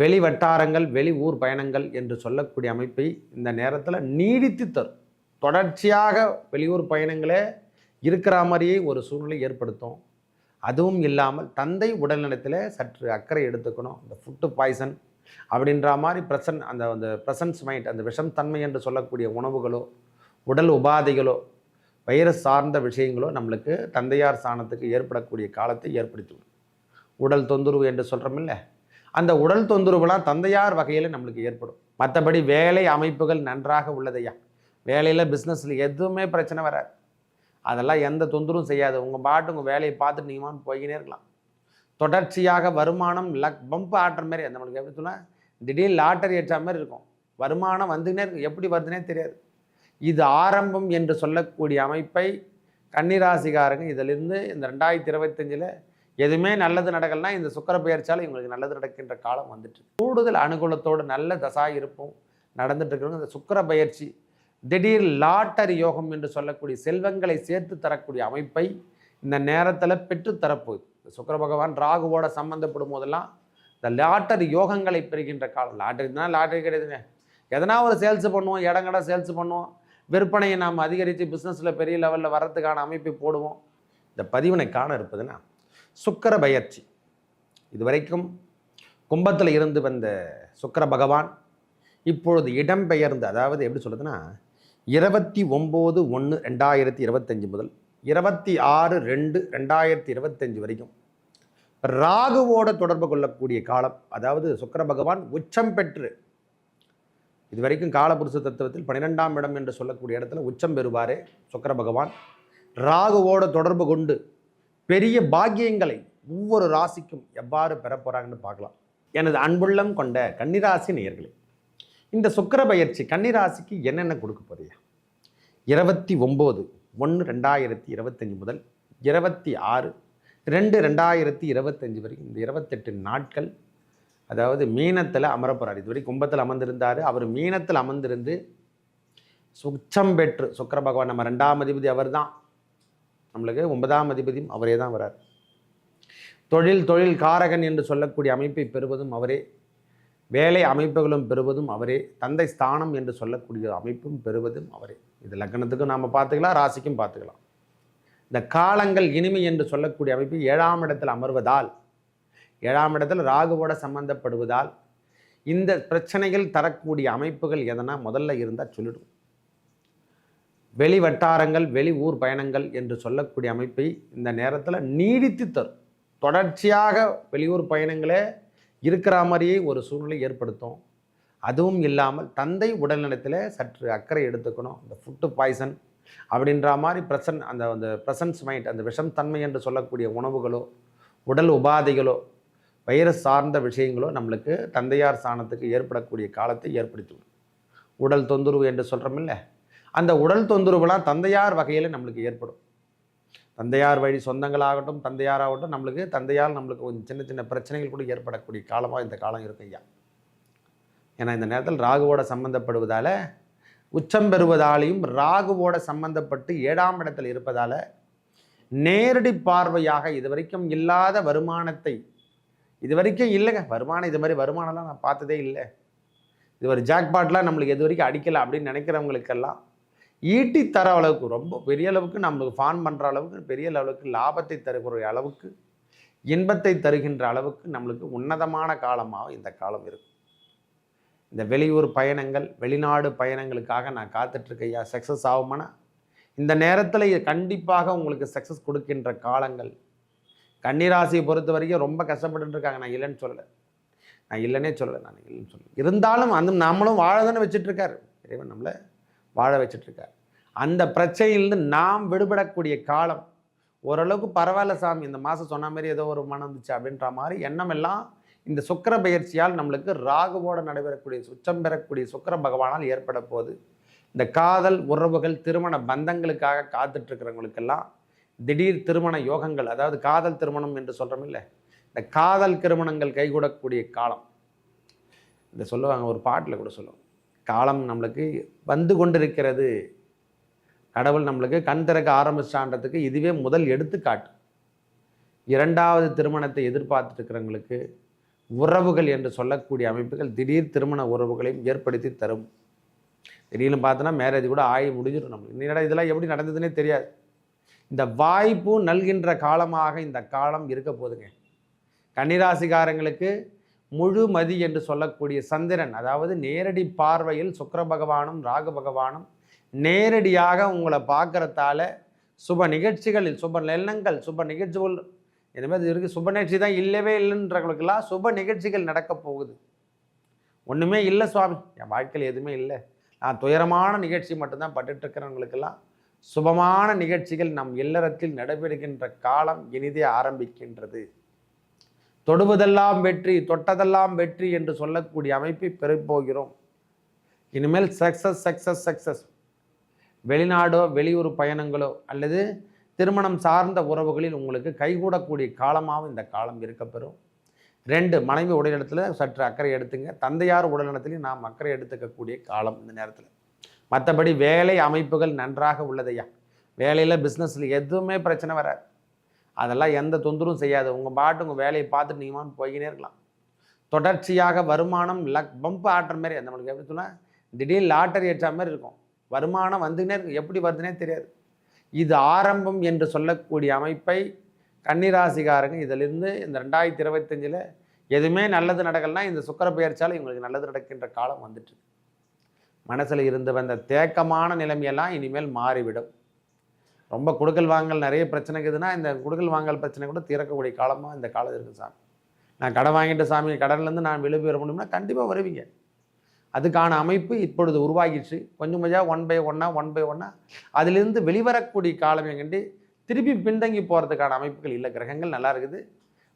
வெளி வட்டாரங்கள் வெளி ஊர் பயணங்கள் என்று சொல்லக்கூடிய அமைப்பை இந்த நேரத்தில் நீடித்து தரும். தொடர்ச்சியாக வெளியூர் பயணங்களே இருக்கிற மாதிரியே ஒரு சூழ்நிலை ஏற்படுத்தும். அதுவும் இல்லாமல் தந்தை உடல்நலத்தில் சற்று அக்கறை எடுத்துக்கணும். இந்த ஃபுட்டு பாய்சன் அப்படின்ற மாதிரி பிரசன் அந்த அந்த ப்ரெசன்ஸ் மைண்ட் அந்த விஷம் தன்மை என்று சொல்லக்கூடிய உணவுகளோ உடல் உபாதைகளோ வைரஸ் சார்ந்த விஷயங்களோ நம்மளுக்கு தந்தையார் ஸ்தானத்துக்கு ஏற்படக்கூடிய காலத்தை ஏற்படுத்திவிடும். உடல் தொந்தரவு என்று சொல்கிறோமில்ல அந்த உடல் தொந்தரவுலாம் தந்தையார் வகையில் நம்மளுக்கு ஏற்படும். மற்றபடி வேலை அமைப்புகள் நன்றாக உள்ளதையா வேலையில் பிஸ்னஸில் எதுவுமே பிரச்சனை வராது. அதெல்லாம் எந்த தொந்தரவும் செய்யாது. உங்கள் பாட்டு உங்கள் வேலையை பார்த்துட்டு நீங்களான்னு போய்கினே இருக்கலாம். தொடர்ச்சியாக வருமானம் லக் பம்ப் ஆட்டுற மாதிரி நம்மளுக்கு எப்படி சொன்னால் திடீர் லாட்டரி ஏற்ற மாதிரி இருக்கும். வருமானம் வந்துக்கினே இருக்கும். எப்படி வருதுன்னே தெரியாது. இது ஆரம்பம் என்று சொல்லக்கூடிய அமைப்பை கன்னிராசிகாரங்க இதிலிருந்து இந்த ரெண்டாயிரத்தி இருபத்தஞ்சில் எதுவுமே நல்லது நடக்கலைன்னா இந்த சுக்கர பெயர்ச்சால் இவங்களுக்கு நல்லது நடக்கின்ற காலம் வந்துட்டு கூடுதல் அனுகூலத்தோடு நல்ல தசா இருப்பும் நடந்துட்டு இருக்கிறவங்க இந்த சுக்கர பயிற்சி திடீர் லாட்டரி யோகம் என்று சொல்லக்கூடிய செல்வங்களை சேர்த்து தரக்கூடிய அமைப்பை இந்த நேரத்தில் பெற்றுத்தரப்போகுது சுக்கர பகவான் ராகுவோட சம்மந்தப்படும் போதெல்லாம் இந்த லாட்டரி யோகங்களை பெறுகின்ற காலம். லாட்டரி தான் லாட்டரி கிடையாதுங்க. எதனா ஒரு சேல்ஸ் பண்ணுவோம் இடங்கட சேல்ஸ் பண்ணுவோம். விற்பனையை நாம் அதிகரித்து பிஸ்னஸில் பெரிய லெவலில் வரத்துக்கான அமைப்பை போடுவோம். இந்த பதிவினை காண இருப்பதுன்னா சுக்கர பயிற்சி. இதுவரைக்கும் கும்பத்தில் இருந்து வந்த சுக்கர பகவான் இப்பொழுது இடம்பெயர்ந்து அதாவது எப்படி சொல்கிறதுன்னா இருபத்தி ஒம்பது ஒன்று ரெண்டாயிரத்தி இருபத்தஞ்சி முதல் இருபத்தி ஆறு ரெண்டு ரெண்டாயிரத்தி இருபத்தஞ்சி வரைக்கும் ராகுவோட தொடர்பு கொள்ளக்கூடிய காலம் அதாவது சுக்கர பகவான் உச்சம் பெற்று இதுவரைக்கும் காலபுருஷ தத்துவத்தில் பன்னிரெண்டாம் இடம் என்று சொல்லக்கூடிய இடத்துல உச்சம் பெறுவாரே சுக்கர பகவான். ராகுவோட தொடர்பு கொண்டு பெரிய பாக்கியங்களை ஒவ்வொரு ராசிக்கும் எவ்வாறு பெற போகிறாங்கன்னு பார்க்கலாம். எனது அன்புள்ளம் கொண்ட கன்னிராசி நேயர்களே இந்த சுக்கிர பயிற்சி கன்னிராசிக்கு என்னென்ன கொடுக்க போறியா? இருபத்தி ஒம்பது ஒன்று ரெண்டாயிரத்தி இருபத்தஞ்சி முதல் இருபத்தி ஆறு ரெண்டு ரெண்டாயிரத்தி இருபத்தஞ்சி வரைக்கும் இந்த இருபத்தெட்டு நாட்கள் அதாவது மீனத்தில் அமரப்போறார் இதுவரை கும்பத்தில் அமர்ந்திருந்தார். அவர் மீனத்தில் அமர்ந்திருந்து சுச்சம் பெற்று சுக்கிர பகவான் நம்ம ரெண்டாம் அதிபதி அவர் தான் நம்மளுக்கு ஒன்பதாம் அதிபதியும் அவரே தான் வரார். தொழில் தொழில் காரகன் என்று சொல்லக்கூடிய அமைப்பை பெறுவதும் அவரே. வேலை அமைப்புகளும் பெறுவதும் அவரே. தந்தை ஸ்தானம் என்று சொல்லக்கூடிய அமைப்பும் பெறுவதும் அவரே. இது லக்னத்துக்கும் நாம் பார்த்துக்கலாம் ராசிக்கும் பார்த்துக்கலாம். இந்த காலங்கள் இனிமை என்று சொல்லக்கூடிய அமைப்பு ஏழாம் இடத்தில் அமர்வதால் ஏழாம் இடத்தில் ராகுவோட சம்பந்தப்படுவதால் இந்த பிரச்சனைகள் தரக்கூடிய அமைப்புகள் எதனா முதல்ல இருந்தால் சொல்லிடும் வெளி வட்டாரங்கள் வெளி ஊர் பயணங்கள் என்று சொல்லக்கூடிய அமைப்பை இந்த நேரத்தில் நீடித்து தரும். தொடர்ச்சியாக வெளியூர் பயணங்களே இருக்கிற மாதிரியே ஒரு சூழ்நிலை ஏற்படுத்தும். அதுவும் இல்லாமல் தந்தை உடல்நலத்தில் சற்று அக்கறை எடுத்துக்கணும். இந்த ஃபுட்டு பாய்சன் அப்படின்ற மாதிரி பிரசன் அந்த அந்த ப்ரெசன்ஸ் மைண்ட் அந்த விஷம் தன்மை என்று சொல்லக்கூடிய உணவுகளோ உடல் உபாதைகளோ வைரஸ் சார்ந்த விஷயங்களோ நம்மளுக்கு தந்தையார் ஸ்தானத்துக்கு ஏற்படக்கூடிய காலத்தை ஏற்படுத்திவிடும் உடல் தொந்தரவு என்று சொல்கிறோமில்ல அந்த உடல் தொந்தரவுலாம் தந்தையார் வகையில் நம்மளுக்கு ஏற்படும். தந்தையார் வழி சொந்தங்களாகட்டும் தந்தையாராகட்டும் நம்மளுக்கு தந்தையால் நம்மளுக்கு கொஞ்சம் சின்ன சின்ன பிரச்சனைகள் கூட ஏற்படக்கூடிய காலமாக இந்த காலம் இருக்கும் ஐயா. ஏன்னா இந்த நேரத்தில் ராகுவோட சம்பந்தப்படுவதால் உச்சம் பெறுவதாலையும் ராகுவோட சம்பந்தப்பட்டு ஏழாம் இடத்தில் இருப்பதால் நேரடி பார்வையாக இதுவரைக்கும் இல்லாத வருமானத்தை இது வரைக்கும் இல்லைங்க. வருமானம் இது மாதிரி வருமானம்லாம் நான் பார்த்ததே இல்லை. இது ஒரு ஜாக்பாட்லாம் நம்மளுக்கு இது வரைக்கும் அடிக்கலை அப்படின்னு நினைக்கிறவங்களுக்கெல்லாம் ஈட்டி தர அளவுக்கு ரொம்ப பெரிய அளவுக்கு நம்மளுக்கு ஃபான் பண்ணுற அளவுக்கு பெரிய அளவுக்கு லாபத்தை தருகிற அளவுக்கு இன்பத்தை தருகின்ற அளவுக்கு நம்மளுக்கு உன்னதமான காலமாக இந்த காலம் இருக்கும். இந்த வெளியூர் பயணங்கள் வெளிநாடு பயணங்களுக்காக நான் காத்துட்ருக்கையா சக்ஸஸ் ஆகுமானா? இந்த நேரத்தில் இது கண்டிப்பாக உங்களுக்கு சக்ஸஸ் கொடுக்கின்ற காலங்கள். கன்னிராசியை பொறுத்த வரைக்கும் ரொம்ப கஷ்டப்பட்டு இருக்காங்க. நான் இல்லைன்னு சொல்லலை. நான் இல்லைன்னே சொல்லலை. நான் இல்லைன்னு சொல்லலை. இருந்தாலும் அந்த நம்மளும் வாழ தானே வச்சுட்ருக்காரு இறைவன் நம்மளை வாழ வச்சிட்ருக்கார். அந்த பிரச்சனையிலிருந்து நாம் விடுபடக்கூடிய காலம் ஓரளவுக்கு பரவாயில்ல சாமி இந்த மாதம் சொன்ன மாதிரி ஏதோ ஒரு மனம் வந்துச்சு அப்படின்ற மாதிரி எண்ணம் எல்லாம் இந்த சுக்கர பயிற்சியால் நம்மளுக்கு ராகுவோடு நடைபெறக்கூடிய சுச்சம் பெறக்கூடிய சுக்கர பகவானால் ஏற்பட போகுது. இந்த காதல் உறவுகள் திருமண பந்தங்களுக்காக காத்துட்ருக்கிறவங்களுக்கெல்லாம் திடீர் திருமண யோகங்கள் அதாவது காதல் திருமணம் என்று சொல்கிறோம் இல்லை இந்த காதல் திருமணங்கள் கைகூடக்கூடிய காலம். இதை சொல்லுவாங்க ஒரு பாட்டில் கூட சொல்லுவாங்க. காலம் நம்மளுக்கு வந்து கொண்டிருக்கிறது. கடவுள் நம்மளுக்கு கண் திறக்க ஆரம்பிச்சான்றதுக்கு இதுவே முதல் எடுத்துக்காட்டு. இரண்டாவது திருமணத்தை எதிர்பார்த்துட்டு இருக்கிறவங்களுக்கு உறவுகள் என்று சொல்லக்கூடிய அமைப்புகள் திடீர் திருமண உறவுகளையும் ஏற்படுத்தி தரும். திடீர்னு பார்த்தோன்னா மேரேஜ் கூட ஆகி முடிஞ்சிடும் நம்மளுக்கு. என்னடா இதெல்லாம் எப்படி நடந்ததுன்னே தெரியாது. இந்த வாய்ப்பு நல்கின்ற காலமாக இந்த காலம் இருக்க போதுங்க. கன்னிராசிகாரங்களுக்கு முழு மதி என்று சொல்லக்கூடிய சந்திரன் அதாவது நேரடி பார்வையில் சுக்கர பகவானும் ராகு பகவானும் நேரடியாக உங்களை பார்க்குறதால சுப நிகழ்ச்சிகளில் சுப நிலங்கள் சுப நிகழ்ச்சிகள் இந்த மாதிரி இருக்குது சுப நிகழ்ச்சி தான் இல்லவே இல்லைன்றவங்களுக்கெல்லாம் சுப நிகழ்ச்சிகள் நடக்க போகுது. ஒன்றுமே இல்லை சுவாமி. என் வாழ்க்கையில் எதுவுமே இல்லை. நான் துயரமான நிகழ்ச்சி மட்டும்தான் பட்டுட்ருக்கிறவங்களுக்கெல்லாம் சுபமான நிகழ்ச்சிகள் நம் இல்லறத்தில் நடைபெறுகின்ற காலம் இனிதே ஆரம்பிக்கின்றது. தொடுவதெல்லாம் வெற்றி தொட்டதெல்லாம் வெற்றி என்று சொல்லக்கூடிய அமைப்பை பெறப்போகிறோம் இனிமேல் சக்சஸ் சக்சஸ் சக்சஸ் வெளிநாடோ வெளியூர் பயணங்களோ அல்லது திருமணம் சார்ந்த உறவுகளில் உங்களுக்கு கைகூடக்கூடிய காலமாகவும் இந்த காலம் இருக்கப்பெறும் ரெண்டு மனைவி உடல்நலத்தில் சற்று அக்கறை எடுத்துங்க. தந்தையார் உடல்நலத்திலையும் நாம் அக்கறை எடுத்துக்கக்கூடிய காலம் இந்த நேரத்தில். மற்றபடி வேலை அமைப்புகள் நன்றாக உள்ளதையா? வேலையில் பிஸ்னஸில் எதுவுமே பிரச்சனை வராது. அதெல்லாம் எந்த தொந்தரவும் செய்யாது. உங்கள் பாட்டு உங்கள் வேலையை பார்த்துட்டு நீங்களான்னு போய்கினே இருக்கலாம். தொடர்ச்சியாக வருமானம் லக் பம்ப் ஆட்டுற மாதிரி நம்மளுக்கு எப்படி சொன்னால் திடீர் லாட்டரி ஏற்ற மாதிரி இருக்கும். வருமானம் வந்துக்கினே இருக்கும். எப்படி வருதுன்னே தெரியாது. இது ஆரம்பம் என்று சொல்லக்கூடிய அமைப்பை கன்னிராசிகாரங்க இதிலிருந்து இந்த ரெண்டாயிரத்தி இருபத்தஞ்சில் எதுவுமே நல்லது நடக்கலைன்னா இந்த சுக்கர பெயர்ச்சியால் இவங்களுக்கு நல்லது நடக்கின்ற காலம் வந்துட்டு மனசில் இருந்து வந்த தேக்கமான நிலைமையெல்லாம் இனிமேல் மாறிவிடும். ரொம்ப கொடுக்கல் வாங்கல் நிறைய பிரச்சனை இருக்குதுன்னா இந்த கொடுக்கல் வாங்கல் பிரச்சனை கூட தீரக்கக்கூடிய காலமாக இந்த காலம் இருக்குது சாமி. நான் கடன் வாங்கிட்டு சாமி கடன்லேருந்து நான் வெளியே பெற முடியும்னா கண்டிப்பாக வருவீங்க. அதுக்கான அமைப்பு இப்பொழுது உருவாகிடுச்சு. கொஞ்சம் கொஞ்சம் ஒன் பை ஒன்னா ஒன் பை ஒன்னா அதிலிருந்து வெளிவரக்கூடிய காலம் எங்கண்டி திருப்பி பின்தங்கி போகிறதுக்கான அமைப்புகள் இல்லை. கிரகங்கள் நல்லா இருக்குது.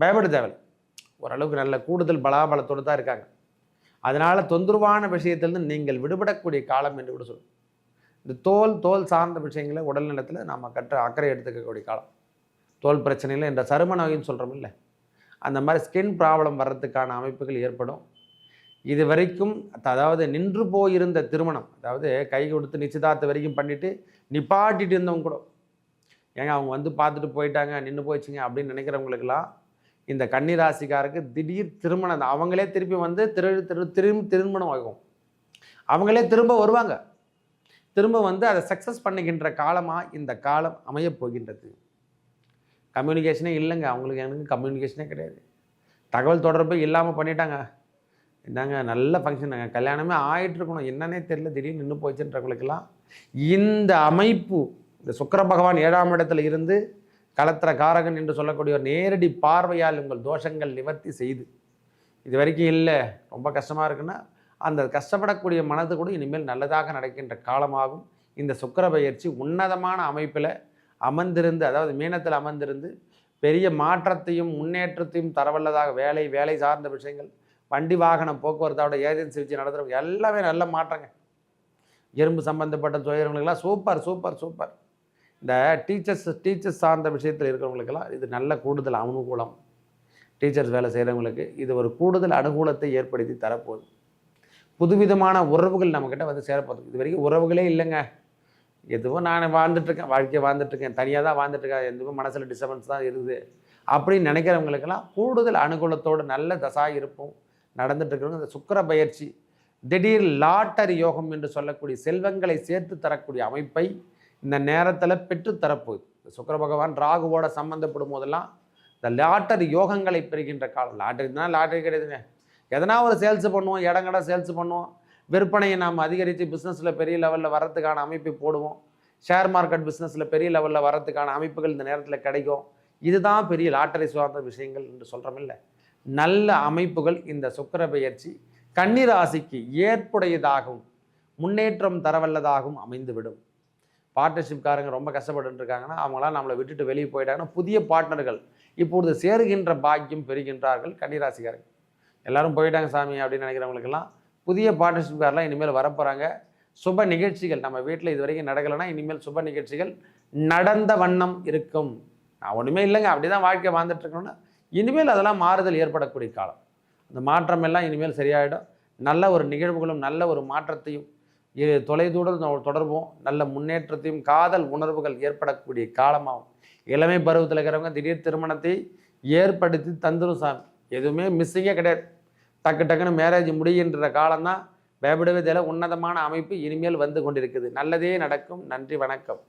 பயப்பட தேவை ஓரளவுக்கு நல்ல கூடுதல் பலாபலத்தோடு தான் இருக்காங்க. அதனால் தொந்தரவான விஷயத்திலிருந்து நீங்கள் விடுபடக்கூடிய காலம் என்று கூட சொல்லுவோம் இந்த தோல் தோல் சார்ந்த விஷயங்களை உடல் நலத்தில் நாம் கற்ற அக்கறை எடுத்துக்கக்கூடிய காலம். தோல் பிரச்சனையில் என்ற சரும நோயின்னு சொல்கிறோம் இல்லை? அந்த மாதிரி ஸ்கின் ப்ராப்ளம் வர்றதுக்கான அமைப்புகள் ஏற்படும். இது வரைக்கும் அதாவது நின்று போயிருந்த திருமணம் அதாவது கை கொடுத்து நிச்சயதார்த்த வரைக்கும் பண்ணிவிட்டு நிப்பாட்டிட்டு இருந்தவங்க கூட. ஏங்க அவங்க வந்து பார்த்துட்டு போயிட்டாங்க நின்று போயிடுச்சுங்க அப்படின்னு நினைக்கிறவங்களுக்கெல்லாம் இந்த கன்னிராசிக்காருக்கு திடீர் திருமணம் அவங்களே திருப்பி வந்து திரு திரு திரும்ப திருமணம் ஆகும். அவங்களே திரும்ப வருவாங்க. திரும்ப வந்து அதை சக்ஸஸ் பண்ணுகின்ற காலமாக இந்த காலம் அமையப் போகின்றது. கம்யூனிகேஷனே இல்லைங்க. அவங்களுக்கு எனக்கு கம்யூனிகேஷனே கிடையாது. தகவல் தொடர்பு இல்லாமல் பண்ணிட்டாங்க. என்னங்க நல்ல ஃபங்க்ஷனுங்க கல்யாணமே ஆகிட்டுருக்கணும் என்னன்னே தெரியல. திடீர்னு நின்று போச்சுன்றவங்களுக்கெல்லாம் இந்த அமைப்பு இந்த சுக்கர பகவான் ஏழாம் இடத்துல இருந்து கலத்திர காரகன் என்று சொல்லக்கூடிய ஒரு நேரடி பார்வையால் உங்கள் தோஷங்கள் நிவர்த்தி செய்து. இது வரைக்கும் இல்லை. ரொம்ப கஷ்டமாக இருக்குன்னா அந்த கஷ்டப்படக்கூடிய மனது கூட இனிமேல் நல்லதாக நடக்கின்ற காலமாகும். இந்த சுக்கர பயிற்சி உன்னதமான அமைப்பில் அமர்ந்திருந்து அதாவது மீனத்தில் அமர்ந்திருந்து பெரிய மாற்றத்தையும் முன்னேற்றத்தையும் தரவல்லதாக வேலை வேலை சார்ந்த விஷயங்கள் வண்டி வாகனம் போக்குவரத்தோட ஏஜென்சி வச்சு நடத்துகிறவங்க எல்லாமே நல்ல மாற்றங்க. எறும்பு சம்மந்தப்பட்ட துயரங்களுக்கெல்லாம் சூப்பர் சூப்பர் சூப்பர். இந்த டீச்சர்ஸ் டீச்சர்ஸ் சார்ந்த விஷயத்தில் இருக்கிறவங்களுக்கெல்லாம் இது நல்ல கூடுதல் அனுகூலம். டீச்சர்ஸ் வேலை செய்கிறவங்களுக்கு இது ஒரு கூடுதல் அனுகூலத்தை ஏற்படுத்தி தரப்போகுது. புதுவிதமான உறவுகள் நம்மக்கிட்ட வந்து சேரப்போகுது. இது வரைக்கும் உறவுகளே இல்லைங்க. எதுவும் நான் வாழ்ந்துட்டுருக்கேன் வாழ்க்கையை வாழ்ந்துட்டுருக்கேன் தனியாக தான் வாழ்ந்துட்டுருக்கேன் எதுவும் மனசில் டிஸ்டர்பன்ஸ் தான் இருக்குது. அப்படின்னு நினைக்கிறவங்களுக்கெல்லாம் கூடுதல் அனுகூலத்தோடு நல்ல தசாய் இருப்போம் நடந்துட்டு இருக்கிறவங்க இந்த சுக்கர பயிற்சி திடீர் லாட்டரி யோகம் என்று சொல்லக்கூடிய செல்வங்களை சேர்த்து தரக்கூடிய அமைப்பை இந்த நேரத்தில் பெற்றுத்தரப்போகுது சுக்கர பகவான் ராகுவோட சம்மந்தப்படும் போதெல்லாம் இந்த லாட்டரி யோகங்களை பெறுகின்ற காலம். லாட்டரி தான் லாட்டரி கிடையாதுங்க. எதனா ஒரு சேல்ஸ் பண்ணுவோம் இடங்கட சேல்ஸ் பண்ணுவோம். விற்பனையை நாம் அதிகரித்து பிஸ்னஸில் பெரிய லெவலில் வரத்துக்கான அமைப்பை போடுவோம். ஷேர் மார்க்கெட் பிஸ்னஸில் பெரிய லெவலில் வரத்துக்கான அமைப்புகள் இந்த நேரத்தில் கிடைக்கும். இதுதான் பெரிய லாட்டரி சார்ந்த விஷயங்கள் என்று சொல்கிறோமில்ல நல்ல அமைப்புகள் இந்த சுக்கர பெயர்ச்சி கன்னிராசிக்கு ஏற்புடையதாகவும் முன்னேற்றம் தரவல்லதாகவும் அமைந்துவிடும். பார்ட்னர்ஷிப்காரங்க ரொம்ப கஷ்டப்பட்டு இருக்காங்கன்னா அவங்களாம் நம்மளை விட்டுட்டு வெளியே போயிட்டாங்கன்னா புதிய பார்ட்னர்கள் இப்பொழுது சேருகின்ற பாக்கியம் பெறுகின்றார்கள் கன்னிராசிக்காரங்க எல்லாரும் போயிட்டாங்க சாமி அப்படின்னு நினைக்கிறவங்களுக்கெல்லாம் புதிய பார்ட்னர்ஷிப்காரெலாம் இனிமேல் வரப்போகிறாங்க சுப நிகழ்ச்சிகள் நம்ம வீட்டில் இது வரைக்கும் நடக்கலைன்னா இனிமேல் சுப நிகழ்ச்சிகள் நடந்த வண்ணம் இருக்கும். நான் ஒன்றுமே இல்லைங்க அப்படி தான் வாழ்க்கை வாழ்ந்துட்டுருக்கணும்னா இனிமேல் அதெல்லாம் மாறுதல் ஏற்படக்கூடிய காலம். அந்த மாற்றம் எல்லாம் இனிமேல் சரியாயிடும். நல்ல ஒரு நிகழ்வுகளும் நல்ல ஒரு மாற்றத்தையும் இ- தொடர்பும் நல்ல முன்னேற்றத்தையும் காதல் உணர்வுகள் ஏற்படக்கூடிய காலமாகும். இளமை பருவத்தில் இருக்கிறவங்க திடீர் திருமணத்தை ஏற்படுத்தி தந்துடும் சாமி. எதுவுமே மிஸ்ஸிங்கே கிடையாது. டக்கு டக்குன்னு மேரேஜ் முடிகின்ற காலம்தான். பயப்படவே தேவை உன்னதமான அமைப்பு இனிமேல் வந்து கொண்டிருக்குது. நல்லதே நடக்கும். நன்றி வணக்கம்.